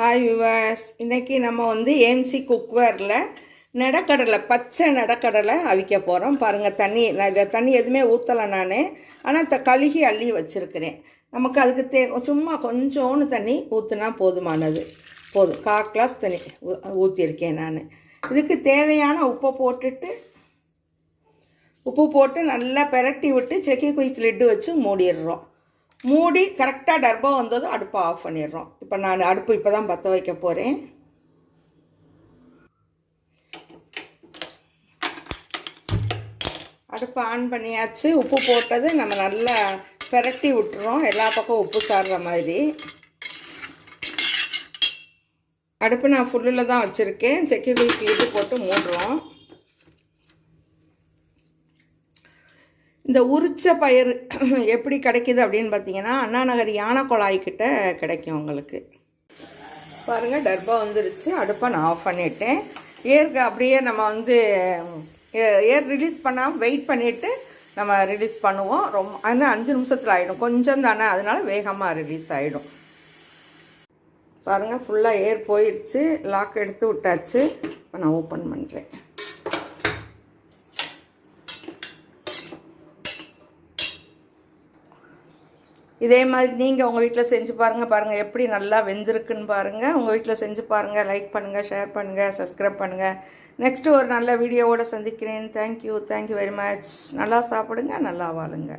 Hi விவாஸ் இன்றைக்கி நம்ம வந்து ஏன்சி குக்வேரில் நடக்கடலை பச்சை நடக்கடலை அவிக்க போகிறோம் பாருங்கள் தண்ணி நான் தண்ணி எதுவுமே ஊற்றலை நான். ஆனால் த கழுகி அள்ளி வச்சுருக்கிறேன். நமக்கு அதுக்கு தே சும்மா கொஞ்சோன்னு தண்ணி ஊற்றுனா போதுமானது. போதும். கா கிளாஸ் தண்ணி ஊற்றியிருக்கேன் நான். இதுக்கு தேவையான உப்பை போட்டுட்டு உப்பு போட்டு நல்லா பெரட்டி விட்டு செக்கி குயிக் லிட்டு வச்சு மூடிடுறோம். மூடி கரெக்டாக டர்பா வந்ததும் அடுப்பை ஆஃப் பண்ணிடுறோம். இப்போ நான் அடுப்பு இப்போ தான் பற்ற வைக்க போகிறேன் அடுப்பை ஆன் பண்ணியாச்சு. உப்பு போட்டது நம்ம நல்லா பெரட்டி விட்டுறோம். எல்லா பக்கம் உப்பு சாடுற மாதிரி. அடுப்பு நான் ஃபுல்லில் தான் வச்சுருக்கேன். செக்கி குளிக்கு இது போட்டு மூடுறோம். இந்த உரிச்ச பயிர் எப்படி கிடைக்குது அப்படின்னு பார்த்தீங்கன்னா அண்ணா நகர் யானை குழாய்கிட்ட கிடைக்கும் உங்களுக்கு. பாருங்கள் டர்பா வந்துருச்சு. அடுப்பை நான் ஆஃப் பண்ணிட்டேன். ஏருக்கு அப்படியே நம்ம வந்து ஏ- ஏர் ரிலீஸ் பண்ணாமல் வெயிட் பண்ணிவிட்டு நம்ம ரிலீஸ் பண்ணுவோம். ரொம்ப ஆனால் அஞ்சு நிமிஷத்தில் ஆகிடும் கொஞ்சம் தானே அதனால் வேகமாக ரிலீஸ் ஆகிடும் பாருங்கள் ஃபுல்லாக ஏர் போயிடுச்சு லாக் எடுத்து விட்டாச்சு. இப்போ நான் ஓப்பன் பண்ணுறேன் இதே மாதிரி நீங்கள் உங்கள் வீட்டில் செஞ்சு பாருங்கள் பாருங்கள் எப்படி நல்லா வெந்திருக்குன்னு பாருங்கள் உங்கள் வீட்டில் செஞ்சு பாருங்கள் லைக் பண்ணுங்கள் ஷேர் பண்ணுங்கள் சப்ஸ்கிரைப் பண்ணுங்கள் நெக்ஸ்ட்டு ஒரு நல்ல வீடியோவோடு சந்திக்கிறேன். தேங்க்யூ தேங்க்யூ வெரி மச் நல்லா சாப்பிடுங்க நல்லா வாழுங்க.